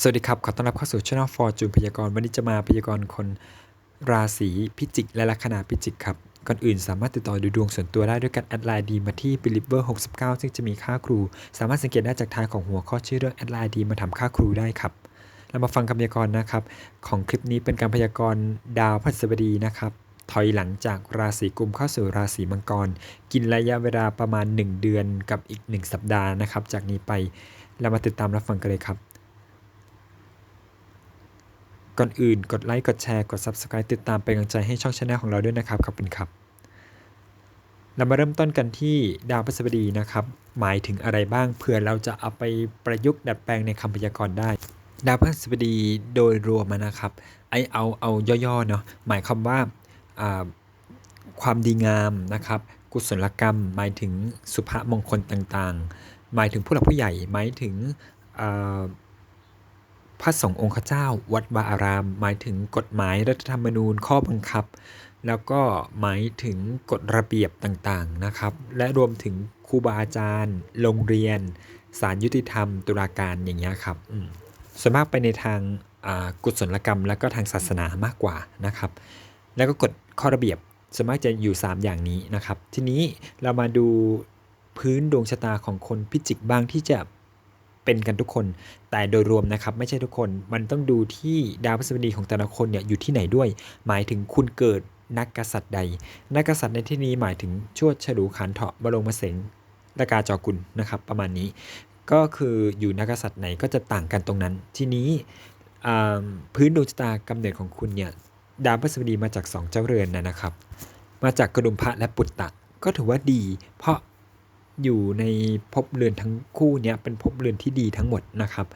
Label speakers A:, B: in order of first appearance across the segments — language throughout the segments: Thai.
A: สวัสดีครับ ขอต้อนรับเข้าสู่ช่องฟอร์จูนพยากรณ์วันนี้จะมาพยากรณ์คนราศีพิจิก และลัคนาพิจิกครับ ก่อนอื่นสามารถติดต่อดูดวงส่วนตัวได้ด้วยการแอดไลน์ดีมาที่ b e l i e v e r 69 ซึ่งจะมีค่าครู สามารถสังเกตได้จากท้ายของหัวข้อชื่อเรื่องแอดไลน์ดีมาทำค่าครูได้ครับ เรามาฟังคำพยากรณ์นะครับ ของคลิปนี้เป็นการพยากรณ์ดาวพฤหัสบดีนะครับถอยหลังจากราศีกุมเข้าสู่ราศีมังกร กินระยะเวลาประมาณ 1 เดือนกับอีก 1 สัปดาห์นะครับ จากนี้ไปเรามาติดตามรับฟังกันเลยครับ ก่อนอื่นกดไลค์กดแชร์กด Subscribe ติดตามเป็นกำลังใจให้ช่องชาแนลของเราด้วยนะครับขอบคุณครับ เรามาเริ่มต้นกันที่ดาวพฤหัสบดีนะครับ หมายถึงอะไรบ้างเผื่อเราจะเอาไปประยุกต์ดัดแปลงในคำพยากรณ์ได้ ดาวพฤหัสบดีโดยรวมนะครับไอเอาเอาย่อๆเนาะหมายความว่าความดีงามนะครับ กุศลกรรม หมายถึงสุภมงคลต่างๆ หมายถึงผู้หลักผู้ใหญ่หมายถึง พระสงฆ์องค์เจ้า วัดวาอาราม หมายถึงกฎหมายรัฐธรรมนูญข้อบังคับ แล้วก็หมายถึงกฎระเบียบต่างๆนะครับ และรวมถึงครูบาอาจารย์ โรงเรียนศาลยุติธรรม ตุลาการอย่างเงี้ยครับส่วนมากไปในทางกุศลกรรม แล้วก็ทางศาสนามากกว่านะครับ แล้วก็กฎข้อระเบียบส่วนมากจะอยู่ 3 อย่างนี้นะครับ ทีนี้เรามาดูพื้นดวงชะตาของคนพิจิกบ้างที่จะ เป็นกันทุกคน แต่โดยรวมนะครับไม่ใช่ทุกคน มันต้องดูที่ดาวพฤหัสบดีของแต่ละคนเนี่ยอยู่ที่ไหนด้วย หมายถึงคุณเกิดนักกษัตริย์ใด นักกษัตริย์ในที่นี้หมายถึงชวดฉลูขันเถาะบรมเสงและกาจอกุลนะครับ ประมาณนี้ ก็คืออยู่นักกษัตริย์ไหนก็จะต่างกันตรงนั้น ทีนี้พื้นดวงชะตากำเนิดของคุณเนี่ยดาวพฤหัสบดีมาจากสองเจ้าเรือนนะครับ มาจากกระดุมพระและปุตตะ ก็ถือว่าดี เพราะ อยู่ในภพเรือนทั้งคู่เนี้ยเป็นภพเรือนที่ดีทั้งหมดนะครับ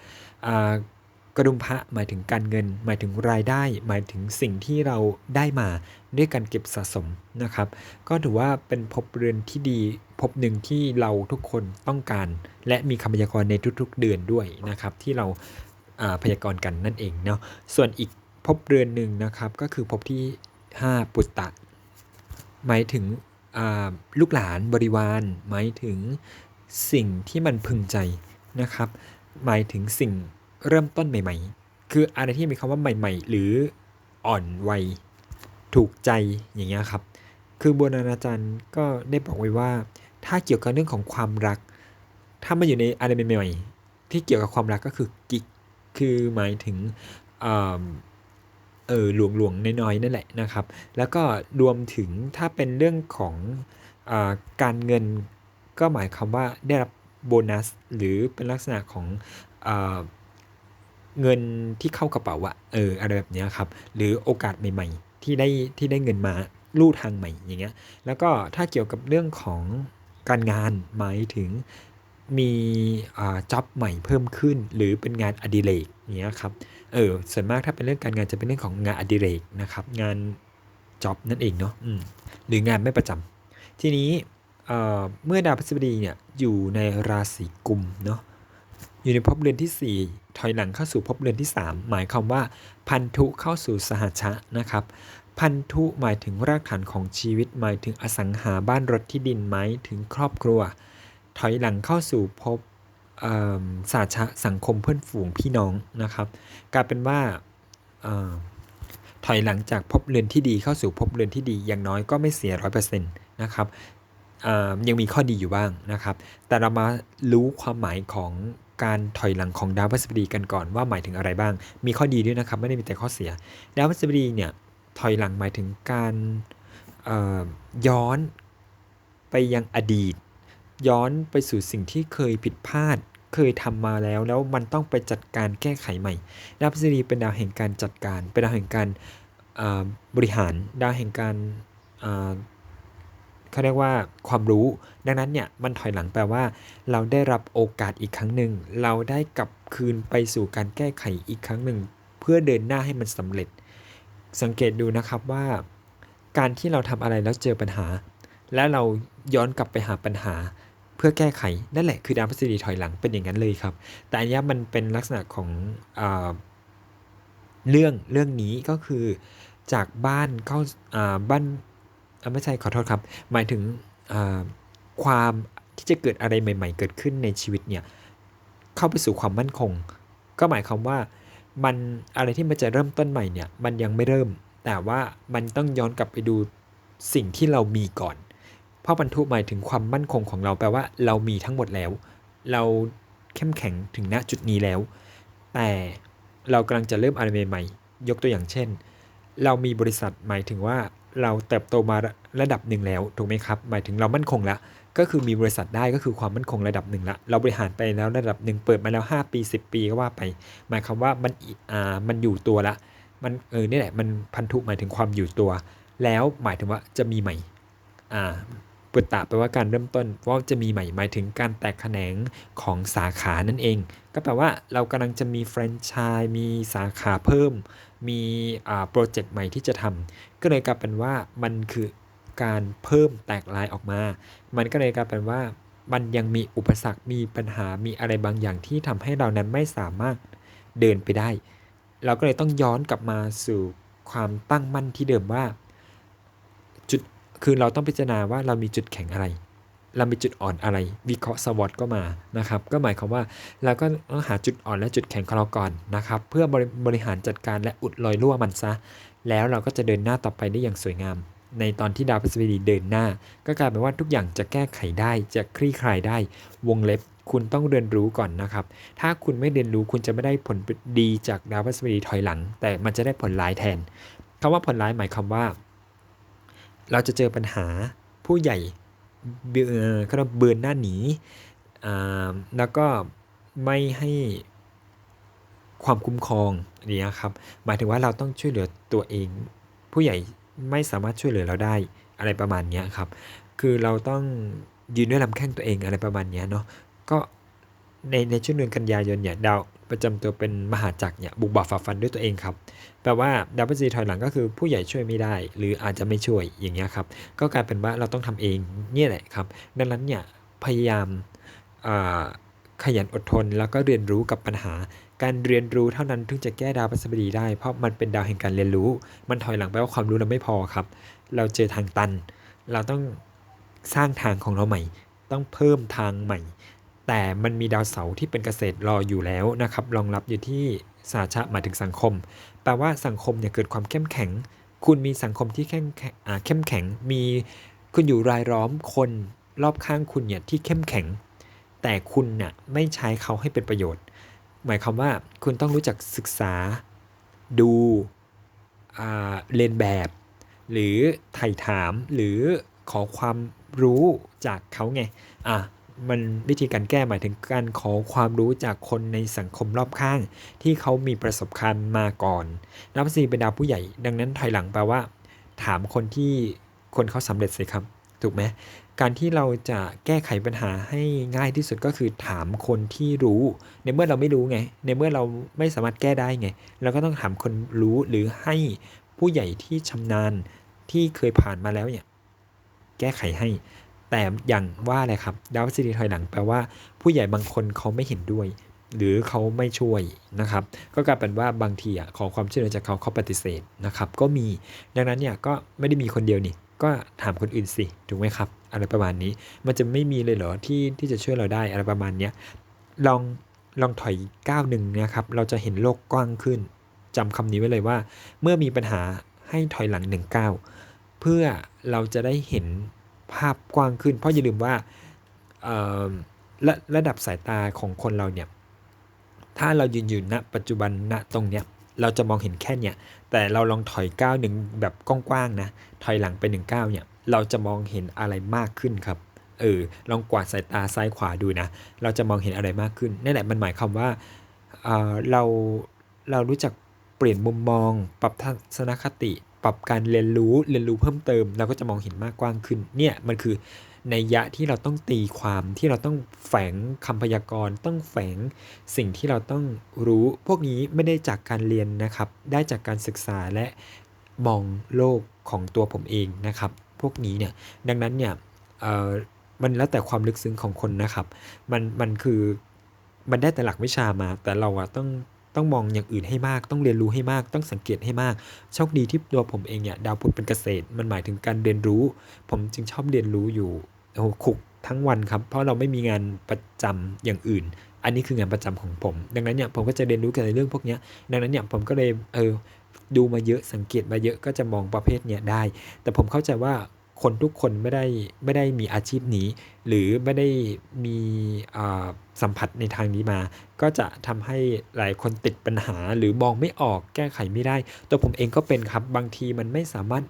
A: กระดุมพระหมายถึงการเงิน หมายถึงรายได้ หมายถึงสิ่งที่เราได้มาด้วยการเก็บสะสมนะครับ ก็ถือว่าเป็นภพเรือนที่ดีภพหนึ่งที่เราทุกคนต้องการ และมีคำพยากรณ์ในทุกๆเดือนด้วยนะครับ ที่เราพยากรณ์กันนั่นเองเนาะส่วนอีกภพเรือนหนึ่งนะครับก็คือภพที่ 5 ปุตตะ หมายถึง ลูกหลานบริวาร หมายถึงสิ่งที่มันพึงใจนะครับ หมายถึงสิ่งเริ่มต้นใหม่ ๆ คืออะไรที่มีคำว่าใหม่ ๆ หรืออ่อนวัยถูกใจอย่างเงี้ยครับ คือโบราณอาจารย์ก็ได้บอกไว้ว่า ถ้าเกี่ยวกับเรื่องของความรัก ถ้ามาอยู่ในอะไรใหม่ๆที่เกี่ยวกับความรักก็คือกิ๊กคือหมายถึง เออหลวงหลวงน้อยๆนั่นแหละนะครับ แล้วก็รวมถึงถ้าเป็นเรื่องของอการเงินก็หมายความว่าได้รับโบนัส หรือเป็นลักษณะของอเงินที่เข้ากระเป๋าอะเอออะไรแบบนี้ครับ หรือโอกาสใหม่ๆ ที่ได้ที่ได้เงินมาลู่ทางใหม่อย่างเงี้ยแล้วก็ถ้าเกี่ยวกับเรื่องของการงานหมายถึง มีอาจ็อบใหม่เพิ่มขึ้น หรือเป็นงานอดิเรกเงี้ยครับเออส่วนมากถ้าเป็นเรื่องการงานจะเป็นเรื่องของงานอดิเรกนะครับ งานจ็อบนั่นเองเนาะอืมหรืองานไม่ประจำทีนี้เอ่อเมื่อดาวพฤหัสบดีเนี่ยอยู่ในราศีกุมเนาะอยู่ในภพเรือนที่ 4 ถอยหลังเข้าสู่ภพเรือนที่ 3 หมายความว่าพันธุเข้าสู่สหัชชะนะครับ พันธุหมายถึงรากฐานของชีวิต หมายถึงอสังหาบ้านรถที่ดินหมายถึงครอบครัว ถอยหลังเข้าสู่พเอ่อสาชะสังคมเพื่อนฝูงพี่น้องนะครับกลายเป็นว่าอถอยหลังจากภพเรือนที่ดีเข้าสู่ภพเรือนที่ดีอย่างน้อยก็ไม่เสียร้อยเปอร์เซ็นต์นะครับยังมีข้อดีอยู่บ้างนะครับ แต่เรามารู้ความหมายของการถอยหลังของดาวพฤหัสบดีกันก่อนว่าหมายถึงอะไรบ้าง มีข้อดีด้วยนะครับไม่ได้มีแต่ข้อเสีย ดาวพฤหัสบดีเนี่ยถอยหลังหมายถึงการย้อนไปยังอดีต ย้อนไปสู่สิ่งที่เคยผิดพลาด เคยทำมาแล้ว แล้วมันต้องไปจัดการแก้ไขใหม่ ดาวพฤหัสบดีเป็นดาวแห่งการจัดการ เป็นดาวแห่งการบริหาร ดาวแห่งการเขาเรียกว่าความรู้ ดังนั้นเนี่ยมันถอยหลังแปลว่า เราได้รับโอกาสอีกครั้งหนึ่ง เราได้กลับคืนไปสู่การแก้ไขอีกครั้งหนึ่ง เพื่อเดินหน้าให้มันสำเร็จ สังเกตดูนะครับว่า การที่เราทำอะไรแล้วเจอปัญหา และเราย้อนกลับไปหาปัญหา เพื่อแก้ไข นั่นแหละคือดาวพฤหัสบดีถอยหลังเป็นอย่างนั้นเลยครับ แต่อันนี้มันเป็นลักษณะของอเรื่องเรื่องนี้ก็คือจากบ้านเข้าาบ้านไม่ใช่ขอโทษครับ หมายถึงความที่จะเกิดอะไรใหม่ ๆ เกิดขึ้นในชีวิตเนี่ยเข้าไปสู่ความมั่นคง ก็หมายความว่ามันอะไรที่มันจะเริ่มต้นใหม่เนี่ยมันยังไม่เริ่ม แต่ว่ามันต้องย้อนกลับไปดูสิ่งที่เรามีก่อน พราะบรรทุหมายถึงความมั่นคงของเราแปลว่าเรามีทั้งหมดแล้ว เราเข้มแข็งถึงณจุดนี้แล้ว แต่เรากำลังจะเริ่มอะไรใหม่ๆยกตัวอย่างเช่น เรามีบริษัทหมายถึงว่าเราเติบโตมาระดับหนึ่งแล้วถูกไหมครับ หมายถึงเรามั่นคงแล้วก็คือมีบริษัทได้ก็คือความมั่นคงระดับหนึ่งละเราบริหารไปแล้วระดับหนึ่งเปิดมาแล้ว 5 ปี 10 ปีก็ว่าไป หมายความว่ามันอ่ามันอยู่ตัวละ มันเออนี่แหละมันพันธุหมายถึงความอยู่ตัว แล้วหมายถึงว่าจะมีใหม่อ่า ปุตตะแปลว่าการเริ่มต้นว่าจะมีใหม่หมายถึงการแตกแขนงของสาขานั่นเอง ก็แปลว่าเรากำลังจะมีแฟรนไชส์มีสาขาเพิ่ม มีโปรเจกต์ใหม่ที่จะทำก็เลยกลายเป็นว่ามันคือการเพิ่มแตกลายออกมา มันก็เลยกลายเป็นว่ามันยังมีอุปสรรค มีปัญหา มีอะไรบางอย่างที่ทำให้เรานั้นไม่สามารถเดินไปได้ เราก็เลยต้องย้อนกลับมาสู่ความตั้งมั่นที่เดิมว่า คือเราต้องพิจารณาว่าเรามีจุดแข็งอะไร เรามีจุดอ่อนอะไร วิเคราะห์สวอตก็มานะครับ ก็หมายความว่าเราก็ต้องหาจุดอ่อนและจุดแข็งของเราก่อนนะครับ เพื่อบริบริหารจัดการและอุดรอยรั่วมันซะ แล้วเราก็จะเดินหน้าต่อไปได้อย่างสวยงาม ในตอนที่ดาวพฤหัสบดีเดินหน้า ก็กลายเป็นว่าทุกอย่างจะแก้ไขได้ จะคลี่คลายได้ วงเล็บคุณต้องเรียนรู้ก่อนนะครับ ถ้าคุณไม่เรียนรู้คุณจะไม่ได้ผลดีจากดาวพฤหัสบดีถอยหลัง แต่มันจะได้ผลร้ายแทนคำว่าผลร้ายหมายความว่า เราจะเจอปัญหาผู้ใหญ่เบือเขาเรียกเบือนหน้าหนีอ่าแล้วก็ไม่ให้ความคุ้มครองนี่ครับ หมายถึงว่าเราต้องช่วยเหลือตัวเอง ผู้ใหญ่ไม่สามารถช่วยเหลือเราได้อะไรประมาณนี้ครับ คือเราต้องยืนด้วยลำแข้งตัวเองอะไรประมาณนี้เนาะก็ในในช่วงเดือนกันยายนเนี่ยดาว ประจำตัวเป็นมหาจักรเนี่ยบุกบ่าฝ่าฟันด้วยตัวเองครับแปลว่าดาวพฤหัสบดีถอยหลังก็คือผู้ใหญ่ช่วยไม่ได้ หรืออาจจะไม่ช่วยอย่างเงี้ยครับก็กลายเป็นว่าเราต้องทำเองเนี่ยแหละครับ ดังนั้นเนี่ยพยายามขยันอดทน แล้วก็เรียนรู้กับปัญหา การเรียนรู้เท่านั้นถึงจะแก้ดาวพฤหัสบดีได้ เพราะมันเป็นดาวแห่งการเรียนรู้ มันถอยหลังไปว่าความรู้เราไม่พอครับ เราเจอทางตัน เราต้องสร้างทางของเราใหม่ ต้องเพิ่มทางใหม่ แต่มันมีดาวเสาร์ที่เป็นเกษตรรออยู่แล้วนะครับรองรับอยู่ที่สาชะหมายถึงสังคม แปลว่าสังคมเนี่ยเกิดความเข้มแข็ง คุณมีสังคมที่เข้มแข็งเข้มแข็ง มีคุณอยู่รายล้อมคนรอบข้างคุณเนี่ยที่เข้มแข็ง แต่คุณเนี่ยไม่ใช้เขาให้เป็นประโยชน์ หมายความว่าคุณต้องรู้จักศึกษา ดูเรียนแบบ หรือไถ่ถามหรือขอความรู้จากเขาไงอะ มันวิธีการแก้หมายถึงการขอความรู้จากคนในสังคมรอบข้าง ที่เขามีประสบการณ์มาก่อนดาวพฤหับดีเป็นดาวผู้ใหญ่ ดังนั้นถอยหลังแปลว่า ถามคนที่คนเขาสำเร็จสิครับ ถูกไหมการที่เราจะแก้ไขปัญหาให้ง่ายที่สุดก็คือถามคนที่รู้ ในเมื่อเราไม่รู้ไง ในเมื่อเราไม่สามารถแก้ได้ไง เราก็ต้องถามคนรู้หรือให้ผู้ใหญ่ที่ชำนาญที่เคยผ่านมาแล้วเนี่ยแก้ไขให้ แต่อย่างว่าเลยครับดาวพฤหัสบดีถอยหลังแปลว่า ผู้ใหญ่บางคนเขาไม่เห็นด้วย หรือเขาไม่ช่วยนะครับ ก็กลายเป็นว่าบางทีอะขอความช่วยเหลือจากเขาเขาปฏิเสธนะครับก็มีดังนั้นเนี่ยก็ไม่ได้มีคนเดียวนี่ก็ถามคนอื่นสิถูกไหมครับ อะไรประมาณนี้มันจะไม่มีเลยเหรอที่ที่จะช่วยเราได้อะไรประมาณเนี้ยลองลองถอยก้าวหนึ่งนะครับเราจะเห็นโลกกว้างขึ้นจำคำนี้ไว้เลยว่า เมื่อมีปัญหาให้ถอยหลังหนึ่งก้าวเพื่อเราจะได้เห็น ภาพกว้างขึ้น เพราะอย่าลืมว่าระระดับสายตาของคนเราเนี่ย ถ้าเรายืนอยู่ณปัจจุบันณตรงเนี้ย เราจะมองเห็นแค่เนี้ยแต่เราลองถอยก้าวหนึ่งแบบกว้างๆนะ ถอยหลังไปหนึ่งก้าวเนี่ย เราจะมองเห็นอะไรมากขึ้นครับ เออ ลองกวาดสายตาซ้ายขวาดูนะ เราจะมองเห็นอะไรมากขึ้น นั่นแหละมันหมายความว่าเออเรา เรารู้จักเปลี่ยนมุมมอง ปรับทัศนคติ ปรับการเรียนรู้เรียนรู้เพิ่มเติม เราก็จะมองเห็นมากกว้างขึ้น เนี่ยมันคือในยะที่เราต้องตีความที่เราต้องแฝงคำพยากรณ์ ต้องแฝงสิ่งที่เราต้องรู้ พวกนี้ไม่ได้จากการเรียนนะครับ ได้จากการศึกษาและมองโลกของตัวผมเองนะครับ พวกนี้เนี่ยดังนั้นเนี่ยเออมันแล้วแต่ความลึกซึ้งของคนนะครับ มันมันคือมันได้แต่หลักวิชามา แต่เราอะต้อง ต้องมองอย่างอื่นให้มาก ต้องเรียนรู้ให้มาก ต้องสังเกตให้มาก โชคดีที่ตัวผมเองเนี่ยดาวพุธเป็นเกษตร มันหมายถึงการเรียนรู้ ผมจึงชอบเรียนรู้อยู่โอ้โหคุกทั้งวันครับ เพราะเราไม่มีงานประจำอย่างอื่น อันนี้คืองานประจำของผม ดังนั้นเนี่ยผมก็จะเรียนรู้เกี่ยวกับเรื่องพวกนี้ดังนั้นเนี่ยผมก็เลยเออดูมาเยอะสังเกตมาเยอะก็จะมองประเภทเนี้ยได้ แต่ผมเข้าใจว่า คนทุกคนไม่ได้ไม่ได้มีอาชีพนี้ หรือไม่ได้มีสัมผัสในทางนี้มา ก็จะทำให้หลายคนติดปัญหา หรือมองไม่ออกแก้ไขไม่ได้ ตัวผมเองก็เป็นครับบางทีมันไม่สามารถ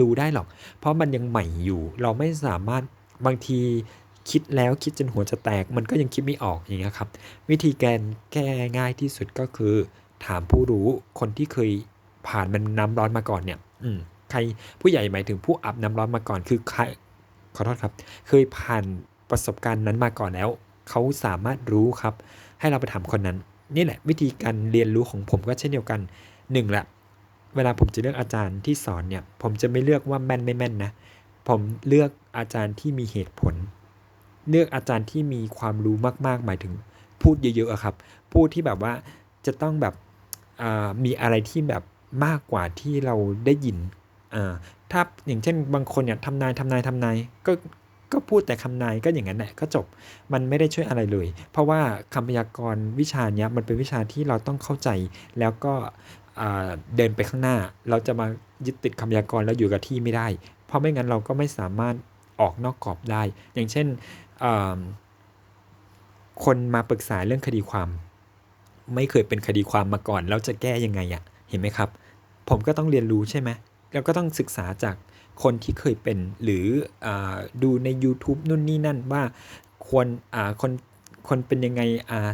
A: รู้ได้หรอก เพราะมันยังใหม่อยู่ เราไม่สามารถบางทีคิดแล้วคิดจนหัวจะแตก มันก็ยังคิดไม่ออกอย่างเงี้ยครับ วิธีการแก้ง่ายที่สุดก็คือ ถามผู้รู้คนที่เคยผ่านมันน้ำร้อนมาก่อนเนี่ย อืม ครผู้ใหญ่หมายถึงผู้อาบน้ำร้อนมาก่อนคือใครขอโทษครับ เคยผ่านประสบการณ์นั้นมาก่อนแล้ว เขาสามารถรู้ครับ ให้เราไปถามคนนั้น นี่แหละ วิธีการเรียนรู้ของผมก็เช่นเดียวกันหนึ่งแหละเวลาผมจะเลือกอาจารย์ที่สอนเนี่ย ผมจะไม่เลือกว่าแม่นไม่แม่นนะ ผมเลือกอาจารย์ที่มีเหตุผล เลือกอาจารย์ที่มีความรู้มาก ๆ หมายถึง พูดเยอะๆอะครับ พูดที่แบบว่าจะต้องแบบมีอะไรที่แบบมากกว่าที่เราได้ยิน ถ้าอย่างเช่นบางคนเนี่ยทำนายทำนายทำนายก็ก็พูดแต่คำนายก็อย่างนั้นแหละก็จบมันไม่ได้ช่วยอะไรเลย เพราะว่าคำพยากรณ์วิชาเนี้ยมันเป็นวิชาที่เราต้องเข้าใจแล้วก็เดินไปข้างหน้า เราจะมายึดติดคำพยากรณ์แล้วอยู่กับที่ไม่ได้ เพราะไม่งั้นเราก็ไม่สามารถออกนอกกรอบได้ อย่างเช่นคนมาปรึกษาเรื่องคดีความ ไม่เคยเป็นคดีความมาก่อนแล้วจะแก้ยังไงอะเห็นไหมครับ ผมก็ต้องเรียนรู้ใช่ไหม แล้วก็ต้องศึกษาจากคนที่เคยเป็น หรืออดูใน YouTube นู่นนี่นั่นว่าควรคนคนเป็นยังไง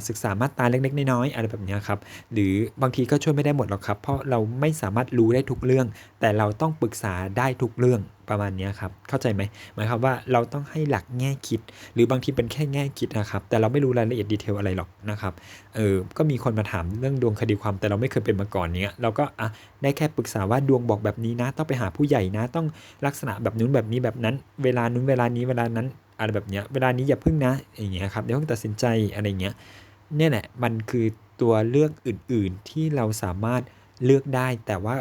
A: ศึกษามาตราเล็กๆน้อยๆอะไรแบบนี้ครับ หรือบางทีก็ช่วยไม่ได้หมดหรอกครับ เพราะเราไม่สามารถรู้ได้ทุกเรื่อง แต่เราต้องปรึกษาได้ทุกเรื่อง ประมาณนี้ครับ เข้าใจไหมหมายความว่าเราต้องให้หลักแง่คิด หรือบางทีเป็นแค่แง่คิดนะครับ แต่เราไม่รู้รายละเอียดดีเทลอะไรหรอกนะครับ เออ ก็มีคนมาถามเรื่องดวงคดีความแต่เราไม่เคยเป็นมาก่อนเนี้ย เราก็อะได้แค่ปรึกษาว่าดวงบอกแบบนี้นะ ต้องไปหาผู้ใหญ่นะ ต้องลักษณะแบบนู้นแบบนี้แบบนั้น เวลานู้นเวลานี้เวลานั้นอะไรแบบเนี้ย เวลานี้อย่าพึ่งนะ อย่างเงี้ยครับอย่าเพิ่งตัดสินใจอะไรเงี้ย เนี่ยแหละ มันคือตัวเลือกอื่น ๆ ที่เราสามารถเลือกได้แต่ว่า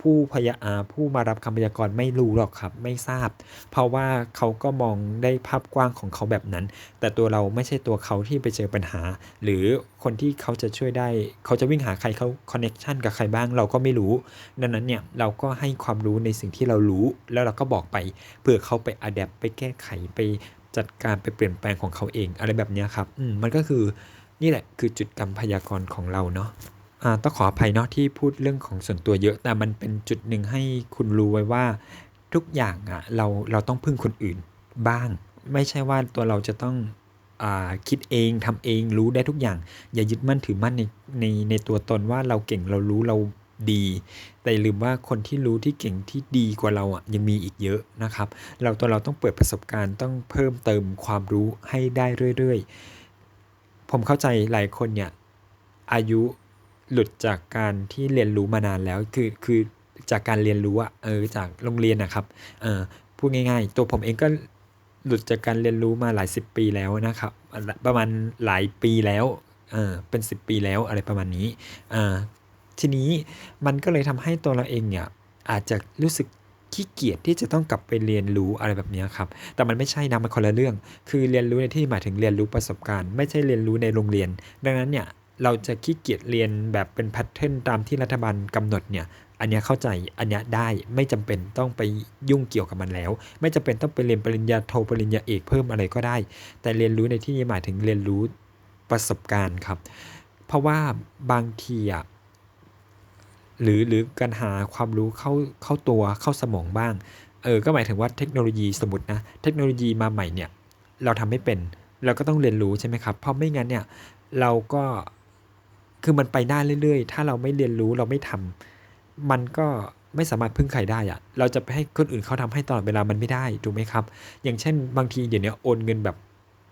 A: ผู้พยาอาผู้มารับคำพยากรณ์ไม่รู้หรอกครับ ไม่ทราบ เพราะว่าเขาก็มองได้ภาพกว้างของเขาแบบนั้น แต่ตัวเราไม่ใช่ตัวเขาที่ไปเจอปัญหา หรือคนที่เขาจะช่วยได้ เขาจะวิ่งหาใครเขาคอนเน็ชันกับใครบ้างเราก็ไม่รู้ ดังนั้นเนี่ยเราก็ให้ความรู้ในสิ่งที่เรารู้ แล้วเราก็บอกไปเพื่อเขาไปอัดแอปไปแก้ไขไปจัดการไปเปลี่ยนแปลงของเขาเอง อะไรแบบนี้ครับ อืมมันก็คือนี่แหละคือจุดกรรมพยากรณ์ของเราเนาะ ต้องขออภัยเนาะที่พูดเรื่องของส่วนตัวเยอะ แต่มันเป็นจุดหนึ่งให้คุณรู้ไว้ว่าทุกอย่างอะเราเราต้องพึ่งคนอื่นบ้าง ไม่ใช่ว่าตัวเราจะต้องอคิดเองทำเองรู้ได้ทุกอย่าง อย่ายึดมั่นถือมั่นในในในตัวตนว่าเราเก่งเรารู้เราดี แต่ลืมว่าคนที่รู้ที่เก่งที่ดีกว่าเราอะยังมีอีกเยอะนะครับ เราตัวเราต้องเปิดประสบการณ์ต้องเพิ่มเติมความรู้ให้ได้เรื่อยๆ ผมเข้าใจหลายคนเนี่ยอายุ หลุดจากการที่เรียนรู้มานานแล้วคือคือจากการเรียนรู้อะเออจากโรงเรียนนะครับเออพูดง่าย ๆ ตัวผมเองก็หลุดจากการเรียนรู้มาหลายสิบปีแล้วนะครับ ประมาณหลายปีแล้วเออเป็นสิบปีแล้วอะไรประมาณนี้อ่าทีนี้มันก็เลยทำให้ตัวเราเองเนี่ยอาจจะรู้สึกขี้เกียจที่จะต้องกลับไปเรียนรู้อะไรแบบนี้ครับ แต่มันไม่ใช่นะมันคนละเรื่อง คือเรียนรู้ในที่หมายถึงเรียนรู้ประสบการณ์ ไม่ใช่เรียนรู้ในโรงเรียน ดังนั้นเนี่ย เราจะขี้เกียจเรียนแบบเป็นแพทเทิร์นตามที่รัฐบาลกำหนดเนี่ยอันเนี้ยเข้าใจอันเนี้ยได้ไม่จำเป็นต้องไปยุ่งเกี่ยวกับมันแล้ว ไม่จำเป็นต้องไปเรียนปริญญาโทปริญญาเอกเพิ่มอะไรก็ได้ แต่เรียนรู้ในที่นี้หมายถึงเรียนรู้ประสบการณ์ครับ เพราะว่าบางทีอะหรือหรือการหาความรู้เข้าเข้าตัวเข้าสมองบ้างเออก็หมายถึงว่าเทคโนโลยีสมมตินะเทคโนโลยีมาใหม่เนี่ยเราทำไม่เป็น เราก็ต้องเรียนรู้ใช่ไหมครับเพราะไม่งั้นเนี่ยเราก็ คือมันไปได้เรื่อยๆ ถ้าเราไม่เรียนรู้เราไม่ทำมันก็ไม่สามารถพึ่งใครได้อะเราจะไปให้คนอื่นเขาทำให้ตลอดเวลามันไม่ได้ถูกไหมครับ อย่างเช่น บางทีเดี๋ยวนี้โอนเงินแบบ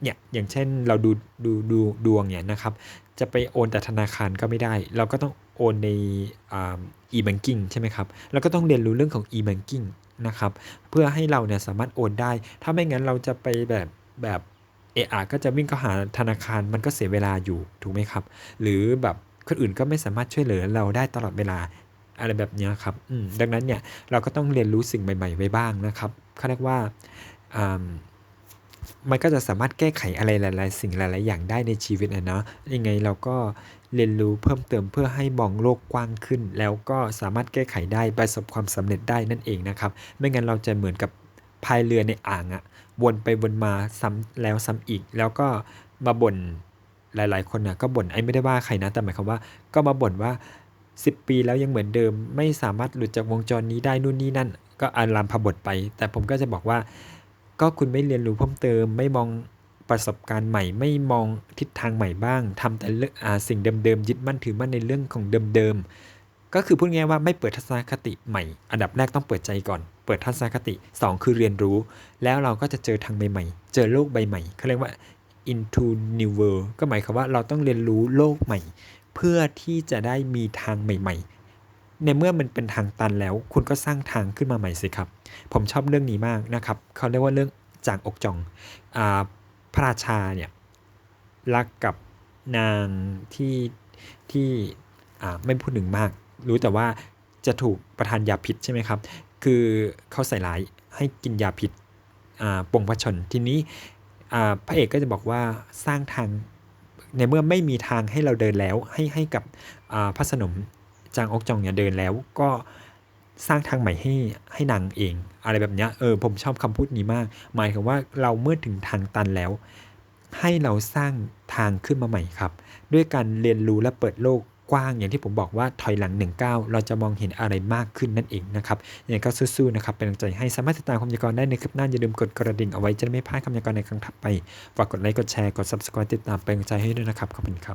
A: เนี่ยอย่างเช่นเราดูดูดูดวงเนี่ยนะครับ จะไปโอนแต่ธนาคารก็ไม่ได้ เราก็ต้องโอนในอ่า e-banking ใช่ไหมครับแล้วก็ต้องเรียนรู้เรื่องของ e-banking นะครับ เพื่อให้เราเนี่ยสามารถโอนได้ ถ้าไม่งั้นเราจะไปแบบแบบ เอะอะก็จะวิ่งเข้าหาธนาคารมันก็เสียเวลาอยู่ถูกไหมครับ หรือแบบคนอื่นก็ไม่สามารถช่วยเหลือเราได้ตลอดเวลาอะไรแบบนี้ครับดังนั้นเนี่ยเราก็ต้องเรียนรู้สิ่งใหม่ๆไว้บ้างนะครับเขาเรียกว่ามันก็จะสามารถแก้ไขอะไรหลาย ๆ สิ่งหลาย ๆ อย่างได้ในชีวิตนะเนาะยังไงเราก็เรียนรู้เพิ่มเติมเพื่อให้มองโลกกว้างขึ้น แล้วก็สามารถแก้ไขได้ประสบความสำเร็จได้นั่นเองนะครับ ไม่งั้นเราจะเหมือนกับพายเรือในอ่างอะ วนไปวนมาซ้ำแล้วซ้ำอีก แล้วก็มาบ่นหลาย ๆ คนนะก็บ่นไอ้ไม่ได้ว่าใครนะ แต่หมายความว่า ก็มาบ่นว่า 10 ปีแล้วยังเหมือนเดิม ไม่สามารถหลุดจากวงจรนี้ได้นู่นนี่นั่น ก็อารามพบทไป แต่ผมก็จะบอกว่า ก็คุณไม่เรียนรู้เพิ่มเติม ไม่มองประสบการณ์ใหม่ ไม่มองทิศทางใหม่บ้างทำแต่เรื่องสิ่งเดิม ๆ ยึดมั่นถือมั่นในเรื่องของเดิม ๆ ก็คือพูดง่ายๆว่าไม่เปิดทัศนคติใหม่ อันดับแรกต้องเปิดใจก่อน เปิดทัศนคติ 2 คือเรียนรู้ แล้วเราก็จะเจอทางใหม่ๆ เจอโลกใบใหม่เขาเรียกว่า into new world ก็หมายความว่าเราต้องเรียนรู้โลกใหม่ เพื่อที่จะได้มีทางใหม่ ๆ ในเมื่อมันเป็นทางตันแล้ว คุณก็สร้างทางขึ้นมาใหม่สิครับ ผมชอบเรื่องนี้มากนะครับเขาเรียกว่าเรื่องจางอกจองอพระราชาเนี่ยรักกับนางที่ที่ไม่พูดถึงมาก รู้แต่ว่าจะถูกประทานยาพิษใช่ไหมครับ คือเขาใส่ร้ายให้กินยาพิษปงพระชน ทีนี้พระเอกก็จะบอกว่าสร้างทางในเมื่อไม่มีทางให้เราเดินแล้ว ให้ให้กับพระสนมจางอกจองเนี่ยเดินแล้วก็สร้างทางใหม่ให้ให้นางเอง อะไรแบบนี้เออผมชอบคำพูดนี้มาก หมายถึงว่าเราเมื่อถึงทางตันแล้ว ให้เราสร้างทางขึ้นมาใหม่ครับ ด้วยการเรียนรู้และเปิดโลก กว้างอย่างที่ผมบอกว่าถอยหลัง1ก้าวเราจะมองเห็นอะไรมากขึ้นนั่นเองนะครับยังไงก็สู้ๆนะครับเป็นกำลังใจให้สามารถติดตามคำยากรณ์ได้ในคลิปหน้าอย่าลืมกดกระดิ่งเอาไว้จะได้ไม่พลาดคำยากรณ์ในครั้งถัดไปฝากกดไลค์กดแชร์กด subscribe ติดตามเป็นกำลังใจให้ด้วยนะครับขอบคุณครับ